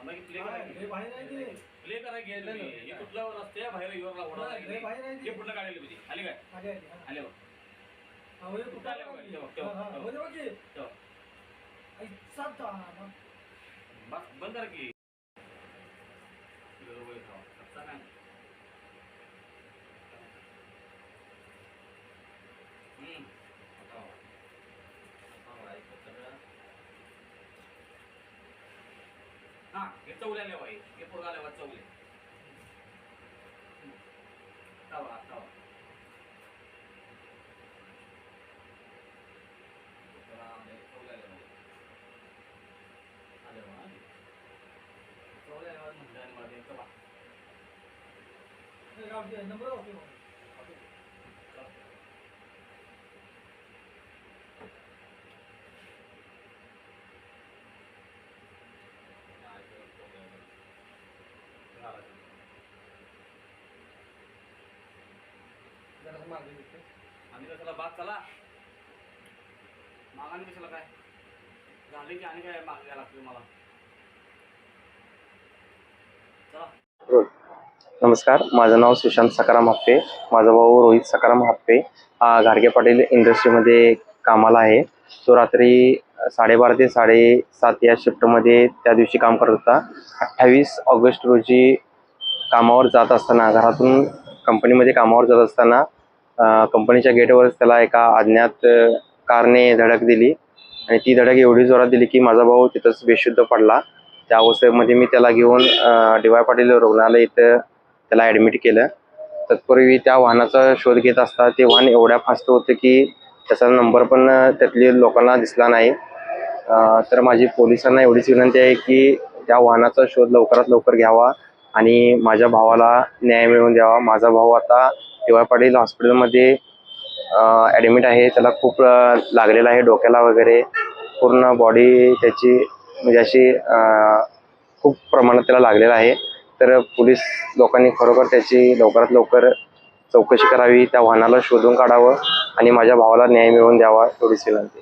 थांबा की play करा बाहेर आहे ते. प्ले करा घे तुम्ही. हे कुठलं रस्ते आहे? बाहेर लय नाही? बाहेर आहे हे ते. काढलेलं म्हणजे आले काय आले, हा. बघ हा, कुठं आले? ठेवा, ठेवा, हा, हा, ठेवा. की. ठेवा. बस बंद कर की बरोबर आहे, ठेवा. कच्चा काय? हम्म. ठेवा. ठेवा, ऐक सगळं. हा हे चवले आले बाई हे पोरगा आले बा चवले ठेवा ठेवा जरा हे चवले आले बाई. आले बा चवले आले बा म्हणलं आणि मला ते चला. हे गावठी नंबर होते बघ. चला. जरासं मागे घेतो आणि कशाला बाद चला मागाने कशाला काय? झाले की आणि काय माग घ्यायला लागतो मला चला. नमस्कार माझं नाव सुशांत सकाराम हाप्पे. माझा भाऊ रोहित सकाराम हाप्पे. हा घाडगे पाटील इंडस्ट्रीमध्ये कामाला आहे. तो रात्री साडेबारा ते साडेसात या शिफ्टमध्ये त्या दिवशी काम करत होता. अठ्ठावीस ऑगस्ट रोजी कामावर जात असताना घरातून कंपनीमध्ये कामावर जात असताना कंपनीच्या गेटवरच त्याला एका अज्ञात कारने धडक दिली. आणि ती धडक एवढी जोरात दिली की माझा भाऊ तिथंच बेशुद्ध पडला. त्या अवस्थेमध्ये मी त्याला घेऊन डी वाय पाटील रुग्णालय इथं त्याला ॲडमिट केलं. तत्पूर्वी त्या वाहनाचा शोध घेत असता ते वाहन एवढ्या फास्ट होतं की त्याचा नंबर पण त्यातली लोकांना दिसला नाही. तर माझी पोलिसांना एवढीच विनंती आहे की त्या वाहनाचा शोध लवकरात लवकर घ्यावा आणि माझ्या भावाला न्याय मिळवून द्यावा. माझा भाऊ आता डी पाटील हॉस्पिटलमध्ये ॲडमिट आहे. त्याला खूप लागलेला आहे डोक्याला वगैरे. पूर्ण बॉडी त्याची म्हणजे अशी खूप प्रमाणात त्याला लागलेला आहे. तर पोलीस लोकांनी खरोखर त्याची लवकरात लवकर चौकशी करावी त्या वाहनाला शोधून काढावं आणि माझ्या भावाला न्याय मिळवून द्यावा एवढीच विनंती.